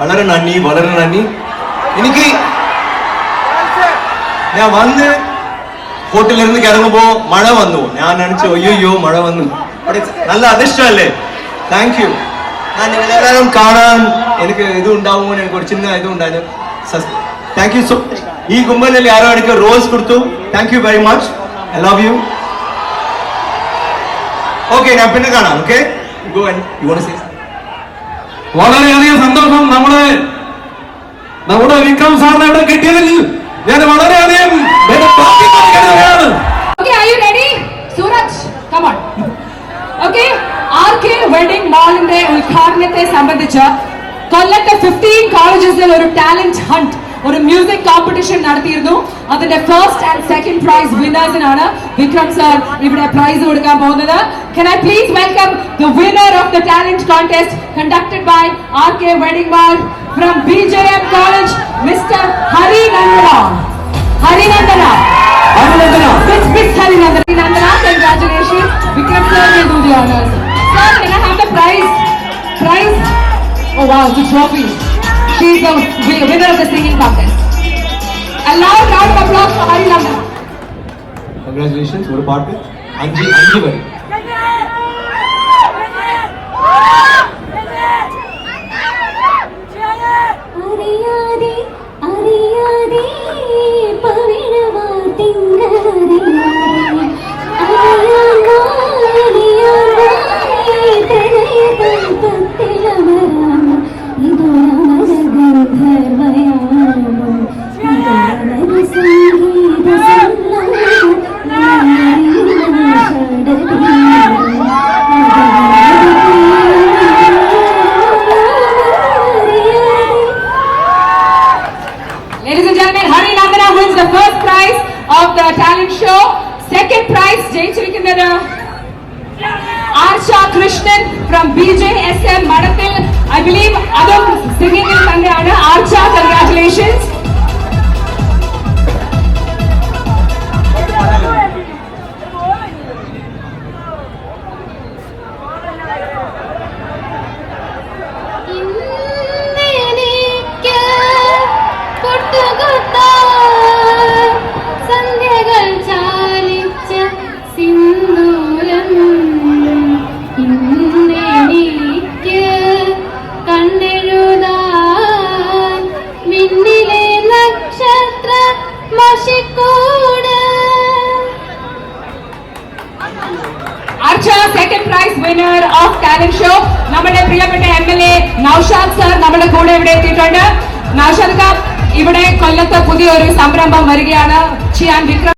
വളരെ നന്ദി വളരെ നന്ദി. എനിക്ക് ഞാൻ വന്ന് ഹോട്ടലിൽ നിന്ന് ഇറങ്ങുമ്പോ മഴ വന്നു. ഞാൻ നനച്ചു അയ്യോ മഴ വന്നു. നല്ല അധിഷ്ടമല്ലേ താങ്ക് യു ഞാൻ നിങ്ങളെല്ലാവരും കാണാൻ എനിക്ക് ഇത് ഉണ്ടാവുമോ എനിക്ക് ഒരു ചിന്ന ഇതുണ്ടായിരുന്നു താങ്ക് യു സോ ഈ കുമ്പലിൽ ആരോ എനിക്ക് റോസ് കൊടുത്തു. Thank you very much I love you okay ഞാൻ പിന്നെ കാണാം okay go and you won't say വളരെയധികം സന്തോഷം നമ്മൾ നമ്മുടെ വിക്രം സാറിനെ ഇവിടെ കിട്ടിയതിൽ ഞാൻ വളരെയധികം വെഡിംഗ് മാളിന്റെ ഉദ്ഘാടനത്തെ സംബന്ധിച്ച് കൊല്ലത്തെ ഫിഫ്റ്റീൻ കോളേജസിൽ ഒരു talent hunt ഒരു മ്യൂസിക് കോമ്പറ്റീഷൻ നടത്തിയിരുന്നു അതിന്റെ first and second prize വിന്നേഴ്സിനാണ് Vikram sir ഇവിടെ പ്രൈസ് കൊടുക്കാൻ പോകുന്നത് can I please welcome the winner of the talent contest conducted by R K wedding mall from B J M college mister Harinandana Harinandana അഭിനന്ദന Miss Miss Harinandana. Harinandana, congratulations. Vikram sir will do the honors. Sir, can I have the prize? Prize? Oh wow, the trophy. be the winner of the singing contest. A loud round of applause for Harilana. Congratulations, ஒரு பாட்டு அஞ்சு அஞ்சு வரி Thank you. Of the talent show. Second prize, ജയിച്ചിരിക്കുന്നത് Arsha Krishnan from B J S M മഠത്തിൽ. I believe അതും സിംഗിങ്ങിൽ തന്നെയാണ്. Second prize winner of talent show നമ്മുടെ പ്രിയപ്പെട്ട M L A Naushad sir നമ്മുടെ കൂടെ ഇവിടെ എത്തിയിട്ടുണ്ട്. നൌഷാദ് കാ ഇവിടെ കൊല്ലത്ത് പുതിയൊരു സംരംഭം വരികയാണ്. ചെയ്യാൻ വിക്രം